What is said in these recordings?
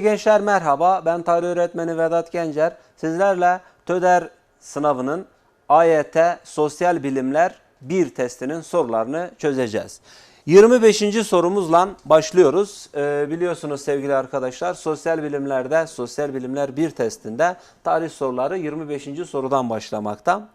Sevgili gençler merhaba. Ben tarih öğretmeni Vedat Gencer. Sizlerle TÖDER sınavının AYT Sosyal Bilimler 1 testinin sorularını çözeceğiz. 25. sorumuzla başlıyoruz. Ee, biliyorsunuz sevgili arkadaşlar sosyal bilimlerde sosyal bilimler 1 testinde tarih soruları 25. sorudan başlamakta.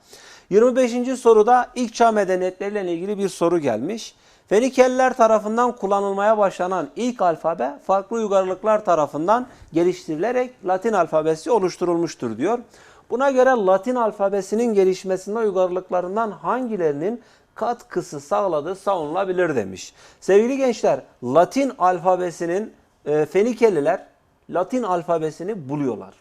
25. soruda ilk çağ medeniyetleriyle ilgili bir soru gelmiş. Fenikeliler tarafından kullanılmaya başlanan ilk alfabe farklı uygarlıklar tarafından geliştirilerek Latin alfabesi oluşturulmuştur diyor. Buna göre Latin alfabesinin gelişmesinde uygarlıklarından hangilerinin katkısı sağladığı savunulabilir demiş. Sevgili gençler Latin alfabesinin e, Fenikeliler Latin alfabesini buluyorlar.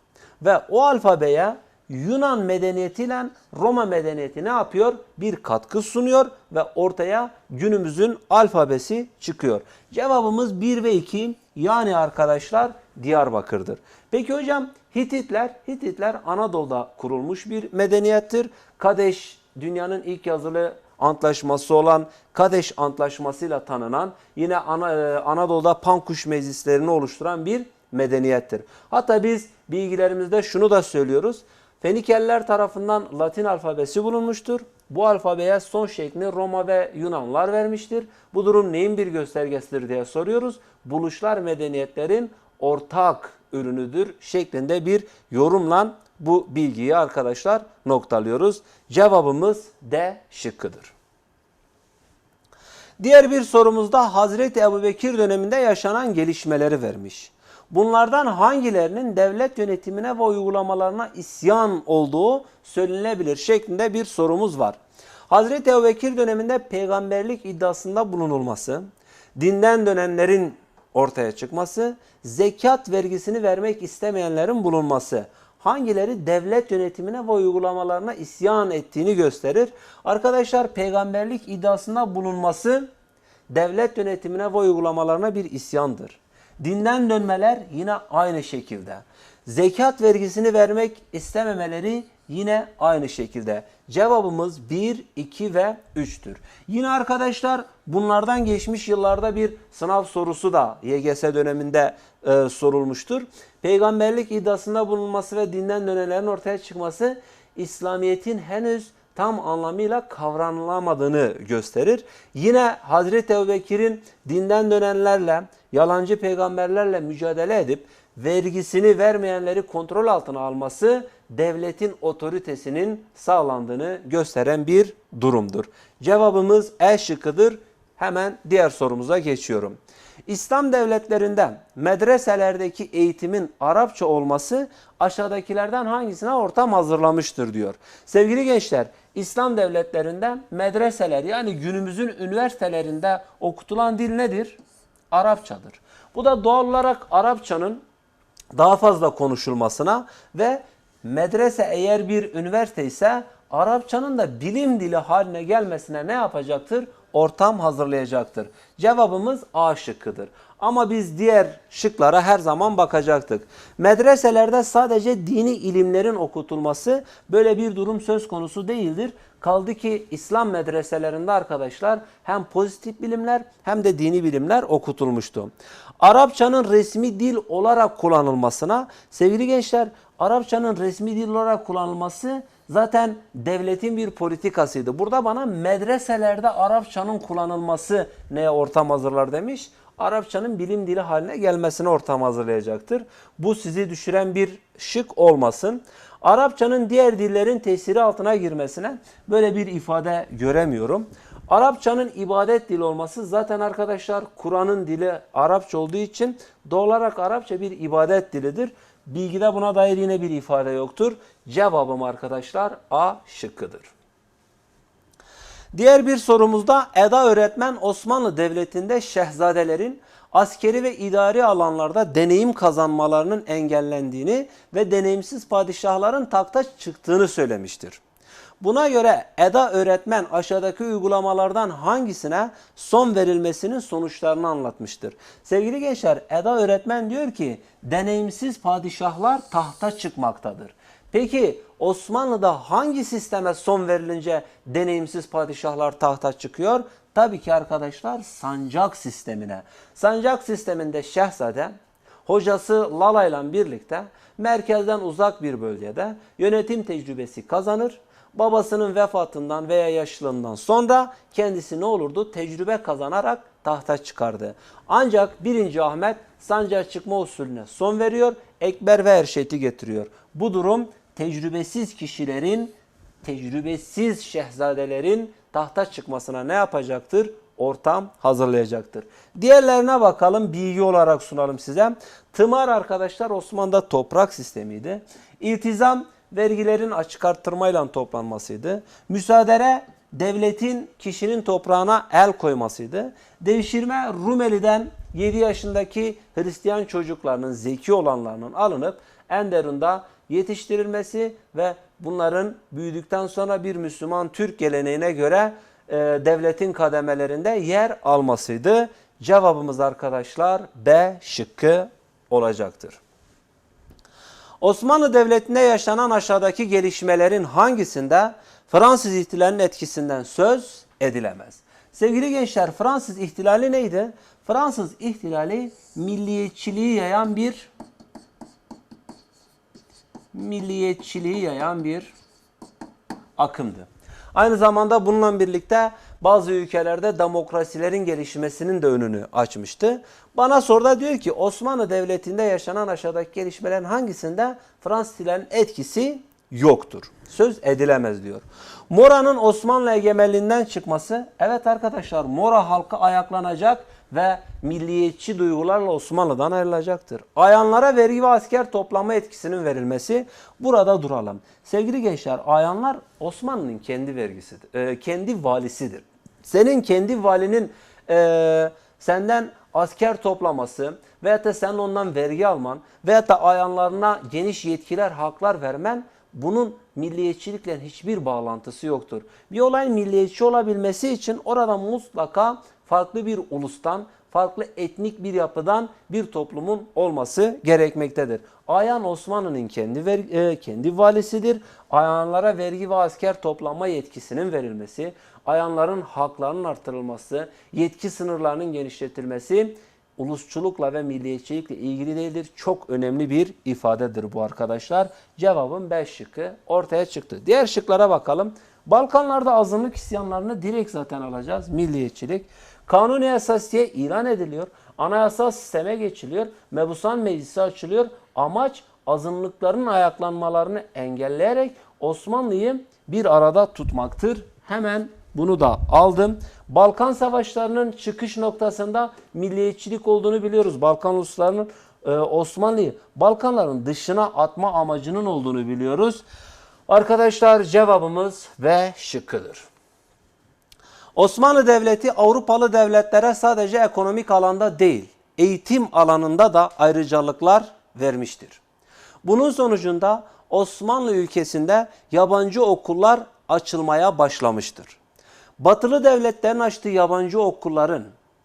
Ve o alfabeye Yunan medeniyetiyle Roma medeniyeti ne yapıyor? Bir katkı sunuyor ve ortaya günümüzün alfabesi çıkıyor. Cevabımız 1 ve 2 yani arkadaşlar Diyarbakır'dır. Peki hocam Hititler, Hititler Anadolu'da kurulmuş bir medeniyettir. Kadeş dünyanın ilk yazılı antlaşması olan Kadeş Antlaşması'yla tanınan yine Ana- e, Anadolu'da Pankuş meclislerini oluşturan bir medeniyettir. Hatta biz bilgilerimizde şunu da söylüyoruz. Fenikeliler tarafından Latin alfabesi bulunmuştur. Bu alfabeye son şeklini Roma ve Yunanlar vermiştir. Bu durum neyin bir göstergesidir diye soruyoruz. Buluşlar medeniyetlerin ortak ürünüdür şeklinde bir yorumla bu bilgiyi arkadaşlar noktalıyoruz. Cevabımız D şıkkıdır. Diğer bir sorumuzda Hazreti Ebubekir döneminde yaşanan gelişmeleri vermiş. Bunlardan hangilerinin devlet yönetimine ve uygulamalarına isyan olduğu söylenebilir şeklinde bir sorumuz var. Hazreti Ebubekir döneminde peygamberlik iddiasında bulunulması, dinden dönenlerin ortaya çıkması, zekat vergisini vermek istemeyenlerin bulunması hangileri devlet yönetimine ve uygulamalarına isyan ettiğini gösterir. Arkadaşlar peygamberlik iddiasında bulunması devlet yönetimine ve uygulamalarına bir isyandır. Dinden dönmeler yine aynı şekilde. Zekat vergisini vermek istememeleri yine aynı şekilde. Cevabımız 1, 2 ve 3'tür. Yine arkadaşlar bunlardan geçmiş yıllarda bir sınav sorusu da YGS döneminde e, sorulmuştur. Peygamberlik iddiasında bulunması ve dinden dönenlerin ortaya çıkması İslamiyet'in henüz tam anlamıyla kavranılamadığını gösterir. Yine Hazreti Ebubekir'in dinden dönenlerle, yalancı peygamberlerle mücadele edip vergisini vermeyenleri kontrol altına alması devletin otoritesinin sağlandığını gösteren bir durumdur. Cevabımız E şıkkıdır. Hemen diğer sorumuza geçiyorum. İslam devletlerinde medreselerdeki eğitimin Arapça olması aşağıdakilerden hangisine ortam hazırlamıştır diyor. Sevgili gençler, İslam devletlerinde medreseler yani günümüzün üniversitelerinde okutulan dil nedir? Arapçadır. Bu da doğal olarak Arapçanın daha fazla konuşulmasına ve medrese eğer bir üniversite ise Arapçanın da bilim dili haline gelmesine ne yapacaktır? Ortam hazırlayacaktır. Cevabımız A şıkkıdır. Ama biz diğer şıklara her zaman bakacaktık. Medreselerde sadece dini ilimlerin okutulması böyle bir durum söz konusu değildir. Kaldı ki İslam medreselerinde arkadaşlar hem pozitif bilimler hem de dini bilimler okutulmuştu. Arapçanın resmi dil olarak kullanılmasına sevgili gençler Arapçanın resmi dil olarak kullanılması zaten devletin bir politikasıydı. Burada bana medreselerde Arapçanın kullanılması neye ortam hazırlar demiş. Arapçanın bilim dili haline gelmesine ortam hazırlayacaktır. Bu sizi düşüren bir şık olmasın. Arapçanın diğer dillerin tesiri altına girmesine böyle bir ifade göremiyorum. Arapçanın ibadet dili olması zaten arkadaşlar Kur'an'ın dili Arapça olduğu için doğal olarak Arapça bir ibadet dilidir. Bilgide buna dair yine bir ifade yoktur. Cevabım arkadaşlar A şıkkıdır. Diğer bir sorumuzda Eda öğretmen Osmanlı Devleti'nde şehzadelerin askeri ve idari alanlarda deneyim kazanmalarının engellendiğini ve deneyimsiz padişahların takta çıktığını söylemiştir. Buna göre Eda öğretmen aşağıdaki uygulamalardan hangisine son verilmesinin sonuçlarını anlatmıştır. Sevgili gençler Eda öğretmen diyor ki deneyimsiz padişahlar tahta çıkmaktadır. Peki Osmanlı'da hangi sisteme son verilince deneyimsiz padişahlar tahta çıkıyor? Tabii ki arkadaşlar sancak sistemine. Sancak sisteminde şehzade hocası Lala ile birlikte merkezden uzak bir bölgede yönetim tecrübesi kazanır. Babasının vefatından veya yaşlılığından sonra kendisi ne olurdu? Tecrübe kazanarak tahta çıkardı. Ancak 1. Ahmet sancağa çıkma usulüne son veriyor. Ekber ve Erşet'i getiriyor. Bu durum tecrübesiz kişilerin, tecrübesiz şehzadelerin tahta çıkmasına ne yapacaktır? Ortam hazırlayacaktır. Diğerlerine bakalım bilgi olarak sunalım size. Tımar arkadaşlar Osmanlı'da toprak sistemiydi. İltizam vergilerin açık arttırmayla toplanmasıydı. Müsaadere devletin kişinin toprağına el koymasıydı. Devşirme Rumeli'den 7 yaşındaki Hristiyan çocuklarının zeki olanlarının alınıp Enderun'da yetiştirilmesi ve bunların büyüdükten sonra bir Müslüman Türk geleneğine göre e, devletin kademelerinde yer almasıydı. Cevabımız arkadaşlar B şıkkı olacaktır. Osmanlı Devleti'nde yaşanan aşağıdaki gelişmelerin hangisinde Fransız ihtilalinin etkisinden söz edilemez? Sevgili gençler Fransız ihtilali neydi? Fransız ihtilali milliyetçiliği yayan bir milliyetçiliği yayan bir akımdı. Aynı zamanda bununla birlikte bazı ülkelerde demokrasilerin gelişmesinin de önünü açmıştı. Bana soruda diyor ki Osmanlı Devleti'nde yaşanan aşağıdaki gelişmelerin hangisinde Fransızların etkisi yoktur. Söz edilemez diyor. Mora'nın Osmanlı egemenliğinden çıkması, evet arkadaşlar Mora halkı ayaklanacak ve milliyetçi duygularla Osmanlı'dan ayrılacaktır. Ayanlara vergi ve asker toplama etkisinin verilmesi burada duralım. Sevgili gençler ayanlar Osmanlı'nın kendi vergisidir, e, kendi valisidir. Senin kendi valinin e, senden asker toplaması veyahut da sen ondan vergi alman veyahut da ayanlarına geniş yetkiler, haklar vermen bunun milliyetçilikle hiçbir bağlantısı yoktur. Bir olayın milliyetçi olabilmesi için orada mutlaka farklı bir ulustan, farklı etnik bir yapıdan bir toplumun olması gerekmektedir. Ayan Osmanlı'nın kendi ver, e, kendi valisidir. Ayanlara vergi ve asker toplama yetkisinin verilmesi, ayanların haklarının artırılması, yetki sınırlarının genişletilmesi ulusçulukla ve milliyetçilikle ilgili değildir. Çok önemli bir ifadedir bu arkadaşlar. Cevabın 5 şıkkı ortaya çıktı. Diğer şıklara bakalım. Balkanlarda azınlık isyanlarını direkt zaten alacağız. Milliyetçilik. Kanuni esasiye ilan ediliyor. Anayasal sisteme geçiliyor. Mebusan meclisi açılıyor. Amaç azınlıkların ayaklanmalarını engelleyerek Osmanlı'yı bir arada tutmaktır. Hemen bunu da aldım. Balkan savaşlarının çıkış noktasında milliyetçilik olduğunu biliyoruz. Balkan uluslarının e, Osmanlı'yı Balkanların dışına atma amacının olduğunu biliyoruz. Arkadaşlar cevabımız ve şıkkıdır. Osmanlı Devleti Avrupalı devletlere sadece ekonomik alanda değil, eğitim alanında da ayrıcalıklar vermiştir. Bunun sonucunda Osmanlı ülkesinde yabancı okullar açılmaya başlamıştır. Batılı devletlerin açtığı yabancı okulların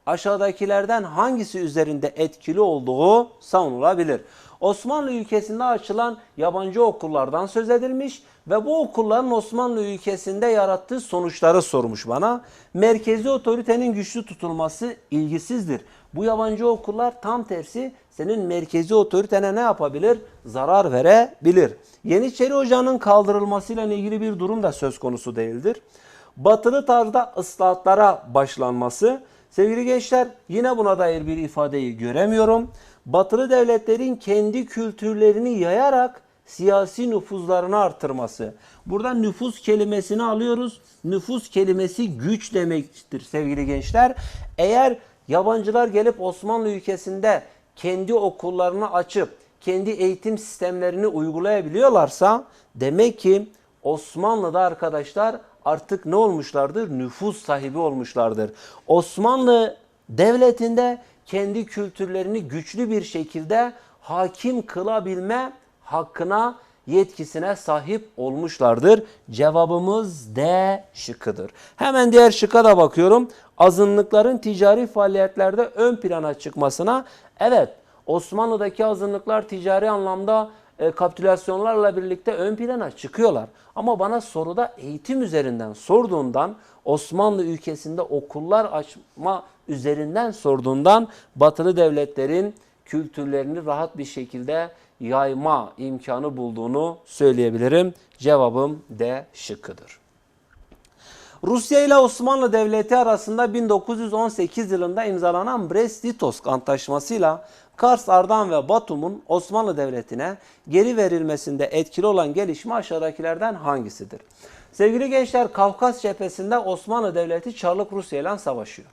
aşağıdakilerden hangisi üzerinde etkili olduğu savunulabilir. Osmanlı ülkesinde açılan yabancı okullardan söz edilmiş ve bu okulların Osmanlı ülkesinde yarattığı sonuçları sormuş bana. Merkezi otoritenin güçlü tutulması ilgisizdir. Bu yabancı okullar tam tersi senin merkezi otoritene ne yapabilir? Zarar verebilir. Yeniçeri Ocağı'nın kaldırılmasıyla ilgili bir durum da söz konusu değildir. Batılı tarzda ıslahatlara başlanması. Sevgili gençler yine buna dair bir ifadeyi göremiyorum. Batılı devletlerin kendi kültürlerini yayarak siyasi nüfuzlarını artırması. Burada nüfus kelimesini alıyoruz. Nüfus kelimesi güç demektir sevgili gençler. Eğer yabancılar gelip Osmanlı ülkesinde kendi okullarını açıp kendi eğitim sistemlerini uygulayabiliyorlarsa demek ki Osmanlı'da arkadaşlar artık ne olmuşlardır? Nüfus sahibi olmuşlardır. Osmanlı devletinde kendi kültürlerini güçlü bir şekilde hakim kılabilme hakkına, yetkisine sahip olmuşlardır. Cevabımız D şıkkıdır. Hemen diğer şıkka da bakıyorum. Azınlıkların ticari faaliyetlerde ön plana çıkmasına evet Osmanlı'daki azınlıklar ticari anlamda e, kapitülasyonlarla birlikte ön plana çıkıyorlar. Ama bana soruda eğitim üzerinden sorduğundan Osmanlı ülkesinde okullar açma üzerinden sorduğundan batılı devletlerin kültürlerini rahat bir şekilde yayma imkanı bulduğunu söyleyebilirim. Cevabım D şıkkıdır. Rusya ile Osmanlı Devleti arasında 1918 yılında imzalanan Brest-Litovsk Antlaşması'yla Kars, Ardahan ve Batum'un Osmanlı Devleti'ne geri verilmesinde etkili olan gelişme aşağıdakilerden hangisidir? Sevgili gençler Kafkas cephesinde Osmanlı Devleti Çarlık Rusya ile savaşıyor.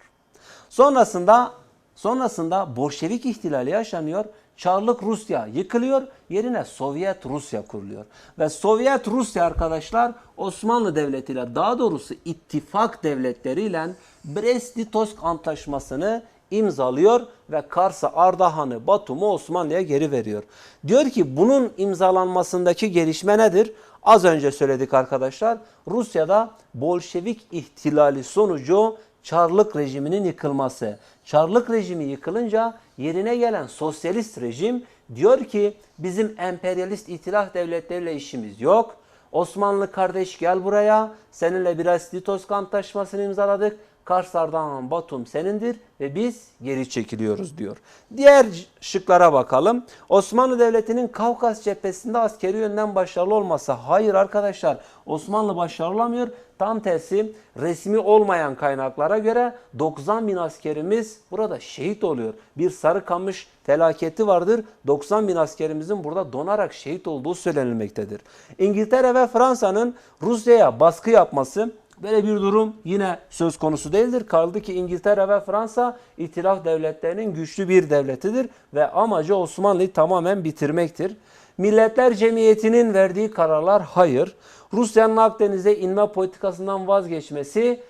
Sonrasında sonrasında Bolşevik ihtilali yaşanıyor. Çarlık Rusya yıkılıyor. Yerine Sovyet Rusya kuruluyor. Ve Sovyet Rusya arkadaşlar Osmanlı Devleti ile daha doğrusu ittifak devletleriyle Brest-Litovsk Antlaşması'nı imzalıyor ve Kars'ı, Ardahan'ı, Batum'u Osmanlı'ya geri veriyor. Diyor ki bunun imzalanmasındaki gelişme nedir? Az önce söyledik arkadaşlar. Rusya'da Bolşevik ihtilali sonucu Çarlık rejiminin yıkılması. Çarlık rejimi yıkılınca yerine gelen sosyalist rejim diyor ki bizim emperyalist itilaf devletleriyle işimiz yok. Osmanlı kardeş gel buraya. Seninle biraz Litovsk Antlaşması'nı imzaladık. Kars, Ardahan, Batum senindir ve biz geri çekiliyoruz diyor. Diğer şıklara bakalım. Osmanlı Devleti'nin Kafkas cephesinde askeri yönden başarılı olması. Hayır arkadaşlar Osmanlı başarılı olamıyor. Tam tersi resmi olmayan kaynaklara göre 90 bin askerimiz burada şehit oluyor. Bir Sarıkamış felaketi vardır. 90 bin askerimizin burada donarak şehit olduğu söylenilmektedir. İngiltere ve Fransa'nın Rusya'ya baskı yapması Böyle bir durum yine söz konusu değildir. Kaldı ki İngiltere ve Fransa itilaf devletlerinin güçlü bir devletidir ve amacı Osmanlı'yı tamamen bitirmektir. Milletler Cemiyeti'nin verdiği kararlar hayır. Rusya'nın Akdeniz'e inme politikasından vazgeçmesi,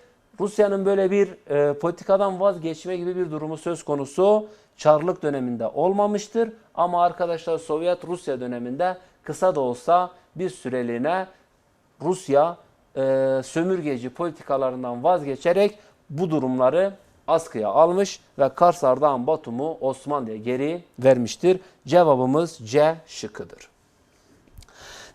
Rusya'nın böyle bir e, politikadan vazgeçme gibi bir durumu söz konusu Çarlık döneminde olmamıştır. Ama arkadaşlar Sovyet Rusya döneminde kısa da olsa bir süreliğine Rusya e, sömürgeci politikalarından vazgeçerek bu durumları askıya almış ve Kars Ardahan Batum'u Osmanlı'ya geri vermiştir. Cevabımız C şıkkıdır.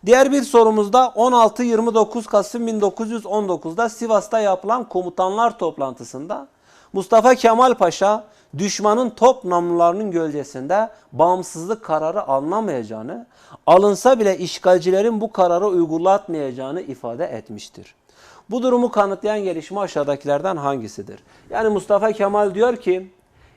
Diğer bir sorumuzda 16-29 Kasım 1919'da Sivas'ta yapılan komutanlar toplantısında Mustafa Kemal Paşa düşmanın top namlularının gölgesinde bağımsızlık kararı alınamayacağını, alınsa bile işgalcilerin bu kararı uygulatmayacağını ifade etmiştir. Bu durumu kanıtlayan gelişme aşağıdakilerden hangisidir? Yani Mustafa Kemal diyor ki,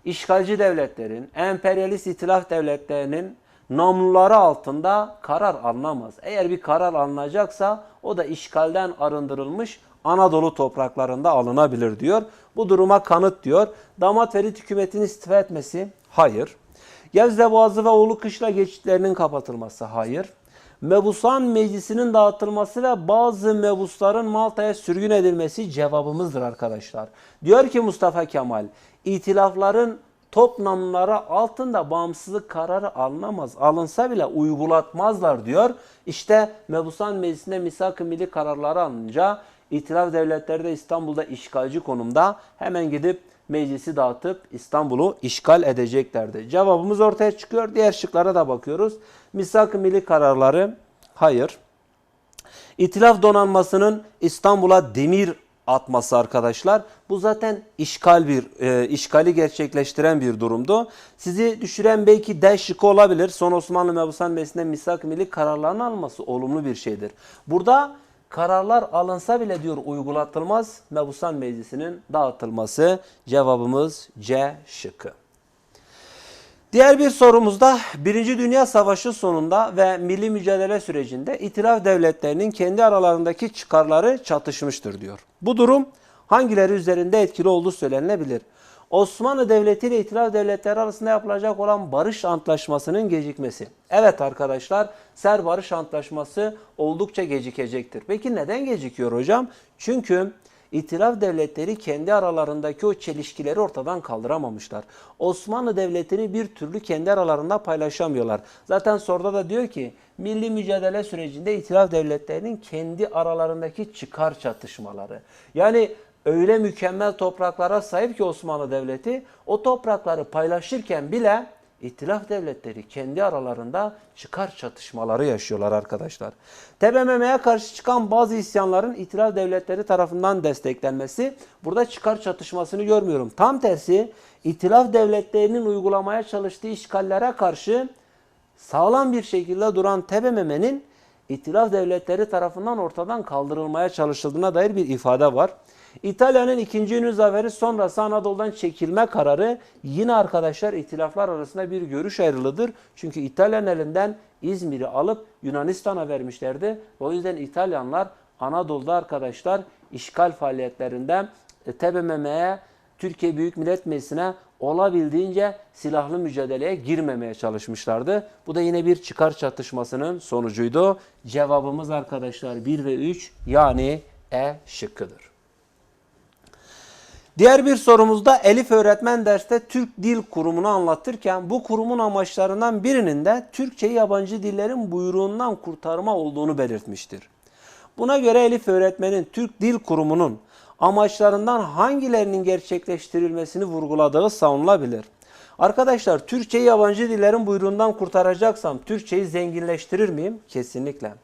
işgalci devletlerin, emperyalist itilaf devletlerinin namluları altında karar alınamaz. Eğer bir karar alınacaksa o da işgalden arındırılmış Anadolu topraklarında alınabilir diyor. Bu duruma kanıt diyor. Damat Ferit hükümetinin istifa etmesi hayır. Gevze Boğazı ve Oğlu Kışla geçitlerinin kapatılması hayır. Mebusan meclisinin dağıtılması ve bazı mebusların Malta'ya sürgün edilmesi cevabımızdır arkadaşlar. Diyor ki Mustafa Kemal, itilafların toplamları altında bağımsızlık kararı alınamaz. Alınsa bile uygulatmazlar diyor. İşte Mebusan Meclisi'nde misak-ı milli kararları alınca İtilaf devletleri de İstanbul'da işgalci konumda hemen gidip meclisi dağıtıp İstanbul'u işgal edeceklerdi. Cevabımız ortaya çıkıyor. Diğer şıklara da bakıyoruz. Misak-ı milli kararları hayır. İtilaf donanmasının İstanbul'a demir atması arkadaşlar. Bu zaten işgal bir e, işgali gerçekleştiren bir durumdu. Sizi düşüren belki D şıkkı olabilir. Son Osmanlı Mebusan Meclisi'nde misak milli kararların alınması olumlu bir şeydir. Burada kararlar alınsa bile diyor uygulatılmaz. Mebusan Meclisi'nin dağıtılması cevabımız C şıkkı. Diğer bir sorumuzda Birinci Dünya Savaşı sonunda ve milli mücadele sürecinde itilaf devletlerinin kendi aralarındaki çıkarları çatışmıştır diyor. Bu durum hangileri üzerinde etkili olduğu söylenilebilir. Osmanlı Devleti ile itilaf devletleri arasında yapılacak olan barış antlaşmasının gecikmesi. Evet arkadaşlar, Ser Barış Antlaşması oldukça gecikecektir. Peki neden gecikiyor hocam? Çünkü İtilaf devletleri kendi aralarındaki o çelişkileri ortadan kaldıramamışlar. Osmanlı Devleti'ni bir türlü kendi aralarında paylaşamıyorlar. Zaten soruda da diyor ki milli mücadele sürecinde itilaf devletlerinin kendi aralarındaki çıkar çatışmaları. Yani öyle mükemmel topraklara sahip ki Osmanlı Devleti o toprakları paylaşırken bile İtilaf devletleri kendi aralarında çıkar çatışmaları yaşıyorlar arkadaşlar. TBMM'ye karşı çıkan bazı isyanların İtilaf devletleri tarafından desteklenmesi burada çıkar çatışmasını görmüyorum. Tam tersi İtilaf devletlerinin uygulamaya çalıştığı işgallere karşı sağlam bir şekilde duran TBMM'nin İtilaf devletleri tarafından ortadan kaldırılmaya çalışıldığına dair bir ifade var. İtalya'nın 2. Yunus Zaferi sonrası Anadolu'dan çekilme kararı yine arkadaşlar itilaflar arasında bir görüş ayrılığıdır. Çünkü İtalyan elinden İzmir'i alıp Yunanistan'a vermişlerdi. O yüzden İtalyanlar Anadolu'da arkadaşlar işgal faaliyetlerinde e, TBMM'ye Türkiye Büyük Millet Meclisi'ne olabildiğince silahlı mücadeleye girmemeye çalışmışlardı. Bu da yine bir çıkar çatışmasının sonucuydu. Cevabımız arkadaşlar 1 ve 3 yani E şıkkıdır. Diğer bir sorumuzda Elif öğretmen derste Türk Dil Kurumu'nu anlatırken bu kurumun amaçlarından birinin de Türkçeyi yabancı dillerin buyruğundan kurtarma olduğunu belirtmiştir. Buna göre Elif öğretmenin Türk Dil Kurumu'nun amaçlarından hangilerinin gerçekleştirilmesini vurguladığı savunulabilir. Arkadaşlar Türkçeyi yabancı dillerin buyruğundan kurtaracaksam Türkçeyi zenginleştirir miyim? Kesinlikle.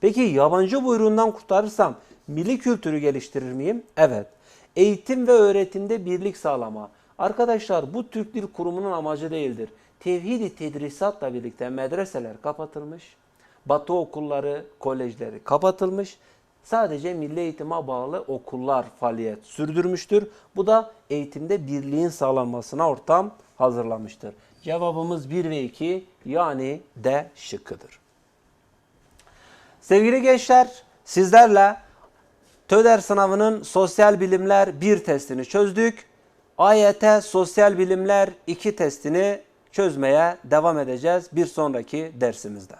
Peki yabancı buyruğundan kurtarırsam milli kültürü geliştirir miyim? Evet. Eğitim ve öğretimde birlik sağlama. Arkadaşlar bu Türk Dil Kurumu'nun amacı değildir. Tevhidi tedrisatla birlikte medreseler kapatılmış. Batı okulları, kolejleri kapatılmış. Sadece milli eğitime bağlı okullar faaliyet sürdürmüştür. Bu da eğitimde birliğin sağlanmasına ortam hazırlamıştır. Cevabımız 1 ve 2 yani D şıkkıdır. Sevgili gençler sizlerle TÖDER sınavının sosyal bilimler 1 testini çözdük. AYT sosyal bilimler 2 testini çözmeye devam edeceğiz bir sonraki dersimizde.